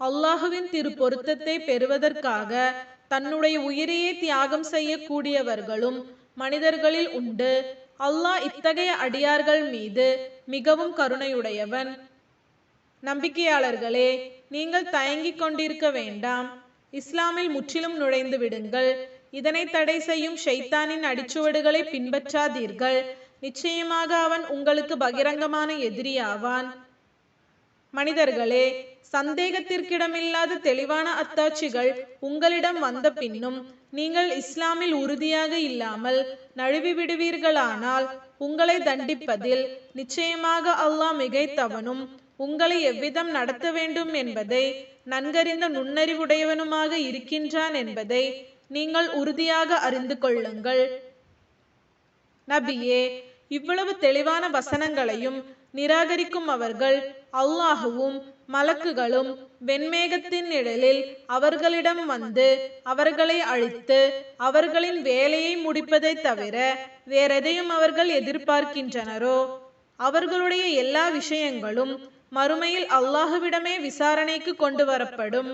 அல்லாஹுவின் திரு பொருத்தத்தை பெறுவதற்காக தன்னுடைய உயிரையே தியாகம் செய்யக்கூடியவர்களும் மனிதர்களில் உண்டு. அல்லாஹ் இத்தகைய அடியார்கள் மீது மிகவும் கருணையுடையவன். நம்பிக்கையாளர்களே நீங்கள் தயங்கிக் கொண்டிருக்க வேண்டாம். இஸ்லாமில் முற்றிலும் நுழைந்து விடுங்கள். இதனை தடை செய்யும் ஷைத்தானின் அடிச்சுவடுகளை பின்பற்றாதீர்கள். நிச்சயமாக அவன் உங்களுக்கு பகிரங்கமான எதிரியாவான். மனிதர்களே சந்தேகத்திற்கிடமில்லாத தெளிவான அத்தாட்சிகள் உங்களிடம் வந்த பின்னும் நீங்கள் இஸ்லாமில் உறுதியாக இல்லாமல் நழுவி விடுவீர்களானால் உங்களை தண்டிப்பதில் நிச்சயமாக அல்லாஹ் மிகைத்தவனும் உங்களை எவ்விதம் நடத்த வேண்டும் என்பதை நன்கறிந்த நுண்ணறிவுடையவனுமாக இருக்கின்றான் என்பதை நீங்கள் உறுதியாக அறிந்து கொள்ளுங்கள். நபியே இவ்வளவு தெளிவான வசனங்களையும் நிராகரிக்கும் அவர்கள் அல்லாஹுவும் மலக்குகளும் வெண்மேகத்தின் நிழலில் அவர்களிடம் வந்து அவர்களை அழித்து அவர்களின் வேலையை முடிப்பதை தவிர வேறெதையும் அவர்கள் எதிர்பார்க்கின்றனரோ? அவர்களுடைய எல்லா விஷயங்களும் மறுமையில் அல்லாஹுவிடமே விசாரணைக்கு கொண்டு வரப்படும்.